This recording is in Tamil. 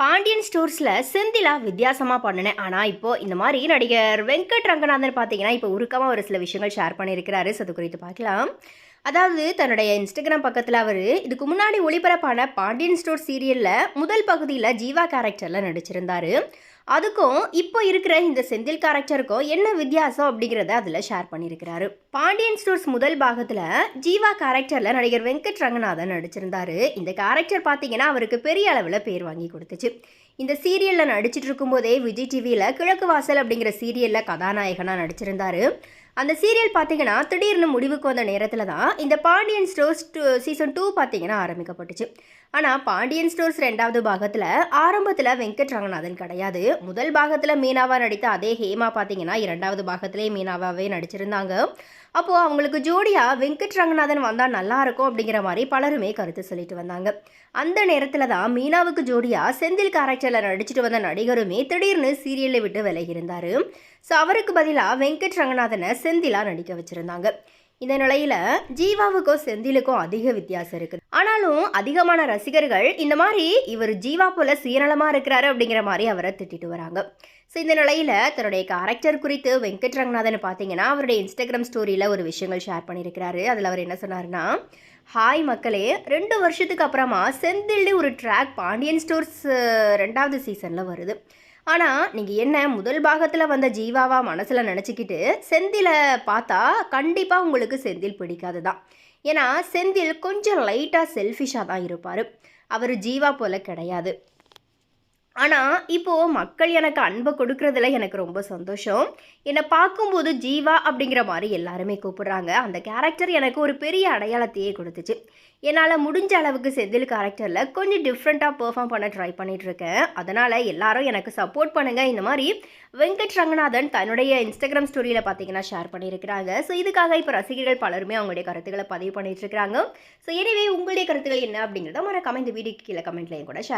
பாண்டியன் ஸ்டோர்ஸில் செந்திலா வித்தியாசமாக பண்ணினேன். ஆனால் இப்போது இந்த மாதிரி நடிகர் வெங்கட் ரங்கநாதன் பார்த்தீங்கன்னா இப்போ உருக்கமாக ஒரு சில விஷயங்கள் ஷேர் பண்ணியிருக்கிறாரு. ஸோ அது குறித்து பார்க்கலாம். அதாவது தன்னுடைய இன்ஸ்டாகிராம் பக்கத்தில் அவர் இதுக்கு முன்னாடி ஒளிபரப்பான பாண்டியன் ஸ்டோர் சீரியலில் முதல் பகுதியில் ஜீவா கேரக்டரில் நடிச்சிருந்தாரு. அதுக்கும் இப்போ இருக்கிற இந்த செந்தில் கேரக்டருக்கும் என்ன வித்தியாசம் அப்படிங்கிறத அதில் ஷேர் பண்ணியிருக்கிறாரு. பாண்டியன் ஸ்டோர்ஸ் முதல் பாகத்தில் ஜீவா கேரக்டரில் நடிகர் வெங்கட் ரங்கநாதன் நடிச்சிருந்தாரு. இந்த கேரக்டர் பார்த்தீங்கன்னா அவருக்கு பெரிய அளவில் பேர் வாங்கி கொடுத்துச்சு. இந்த சீரியலில் நடிச்சிட்டு இருக்கும்போதே விஜய் டிவியில் கிழக்கு வாசல் அப்படிங்கிற சீரியலில் கதாநாயகனாக நடிச்சிருந்தாரு. அந்த சீரியல் பார்த்தீங்கன்னா திடீர்னு முடிவுக்கு வந்த நேரத்தில் தான் இந்த Pandian stores two season two பார்த்தீங்கன்னா ஆரம்பிக்கப்பட்டுச்சு. ஆனால் பாண்டியன் ஸ்டோர்ஸ் ரெண்டாவது பாகத்தில் ஆரம்பத்தில் வெங்கட் ரங்கநாதன் கிடையாது. முதல் பாகத்தில் மீனாவாக நடித்த அதே ஹேமா பார்த்தீங்கன்னா இரண்டாவது பாகத்திலே மீனாவாகவே நடிச்சிருந்தாங்க. அப்போது அவங்களுக்கு ஜோடியாக வெங்கட் ரங்கநாதன் வந்தால் நல்லா இருக்கும் அப்படிங்கிற மாதிரி பலருமே கருத்து சொல்லிட்டு வந்தாங்க. அந்த நேரத்தில் தான் மீனாவுக்கு ஜோடியாக செந்தில் கேரக்டரில் நடிச்சிட்டு வந்த நடிகருமே திடீர்னு சீரியலை விட்டு விலகி இருந்தார். ஸோ அவருக்கு பதிலாக வெங்கட் ரங்கநாதனை செந்திலா நடிக்க வச்சுருந்தாங்க. இந்த நிலையில ஜீவாவுக்கும் செந்திலுக்கும் அதிக வித்தியாசம் இருக்குது. ஆனாலும் அதிகமான ரசிகர்கள் இந்த மாதிரி இவர் ஜீவா போல சுயநலமாக இருக்கிறாரு அப்படிங்கிற மாதிரி அவரை திட்டிட்டு வராங்க. ஸோ இந்த நிலையில தன்னுடைய கேரக்டர் குறித்து வெங்கட் ரங்கநாதன் பார்த்தீங்கன்னா அவருடைய இன்ஸ்டாகிராம் ஸ்டோரியில் ஒரு விஷயங்கள் ஷேர் பண்ணியிருக்கிறாரு. அதில் அவர் என்ன சொன்னார்னா ஹாய் மக்களே ரெண்டு வருஷத்துக்கு அப்புறமா செந்தில் ஒரு ட்ராக் பாண்டியன் ஸ்டோர்ஸ் ரெண்டாவது சீசனில் வருது. ஆனால் நீங்கள் என்ன முதல் பாகத்தில் வந்த ஜீவாவா மனசில் நினச்சிக்கிட்டு செந்திலை பார்த்தா கண்டிப்பாக உங்களுக்கு செந்தில் பிடிக்காது தான் ஏன்னா செந்தில் கொஞ்சம் லைட்டாக செல்ஃபிஷாக தான் இருப்பார். அவர் ஜீவா போல் கிடையாது. ஆனால் இப்போது மக்கள் எனக்கு அன்பை கொடுக்கறதுல எனக்கு ரொம்ப சந்தோஷம். என்னை பார்க்கும்போது ஜீவா அப்படிங்கிற மாதிரி எல்லாருமே கூப்பிடுறாங்க. அந்த கேரக்டர் எனக்கு ஒரு பெரிய அடையாளத்தையே கொடுத்துச்சு. என்னால் முடிஞ்ச அளவுக்கு செந்தில் கேரக்டரில் கொஞ்சம் டிஃப்ரெண்ட்டாக பெர்ஃபார்ம் பண்ண ட்ரை பண்ணிகிட்ருக்கேன் அதனால் எல்லாரும் எனக்கு சப்போர்ட் பண்ணுங்கள் இந்த மாதிரி வெங்கட் ரங்கநாதன் தன்னுடைய இன்ஸ்டாகிராம் ஸ்டோரியில் பார்த்தீங்கன்னா ஷேர் பண்ணியிருக்கிறாங்க. ஸோ இதுக்காக இப்போ ரசிகர்கள் பலருமே அவங்களுடைய கருத்துக்களை பதிவு பண்ணிகிட்ருக்கிறாங்க ஸோ எனவே உங்களுடைய கருத்துக்கள் என்ன அப்படிங்கிறத மறக்காம இந்த வீடியோக்கு கீழே கமெண்ட்லையும் கூட ஷேர்